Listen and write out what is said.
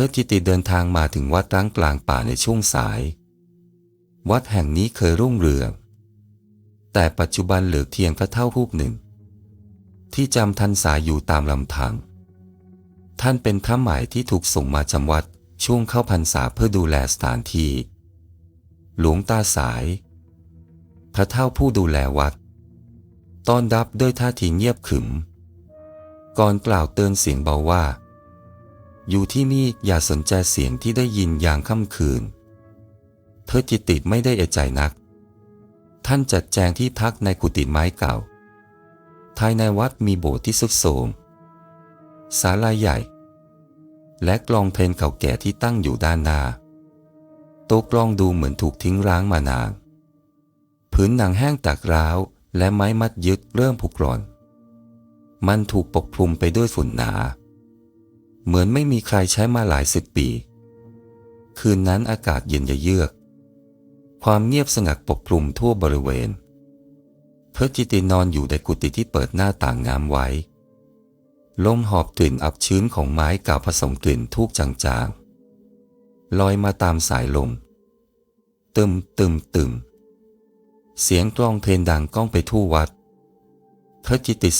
ทิดจิติเดินทางมาถึงวัดร้างกลางป่าในช่วงสาย วัดแห่งนี้เคยรุ่งเรือง แต่ปัจจุบันเหลือเพียงพระเท่ารูปหนึ่ง ที่จำทันสายอยู่ตามลำธารท่านเป็นพระหม่ที่ถูกส่งมาจำวัดช่วงเข้าพรรษาเพื่อดูแลสถานที่ หลวงตาสาย พระเท่าผู้ดูแลวัด ต้อนรับด้วยท่าทีเงียบขรึม ก่อนกล่าวเตือนเสียงเบาว่า อยู่ที่นี่อย่าสนใจเสียงที่ได้ยินยามค่ำคืน เธอจิตติดไม่ได้เอใจนัก ท่านจัดแจงที่พักในกุฏิไม้เก่า ภายในวัดมีโบสถ์ที่สุดโทมศาลาใหญ่ และกลองเพลงเก่าแก่ที่ตั้งอยู่ด้านหน้าโต๊ะกลองดูเหมือนถูกทิ้งร้างมานานพื้นหนังแห้งตักร้าวและไม้มัดยึดเริ่มผุกร่อน มันถูกปกคลุมไปด้วยฝุ่นหนา เหมือนไม่มีใครใช้มาหลายสิบปี คืนนั้นอากาศเย็นยะเยือก ความเงียบสงัดปกคลุมทั่วบริเวณ เพื่อจิตินอนอยู่ในกุฏิที่เปิดหน้าต่างงามไว้ ลมหอบกลิ่นอับชื้นของไม้ก่าผสมกลิ่นทูกจางๆ ลอยมาตามสายลม ตึมตึมตึม เสียงกลองเพลงดังก้องไปทั่ววัดเพื่อจิติส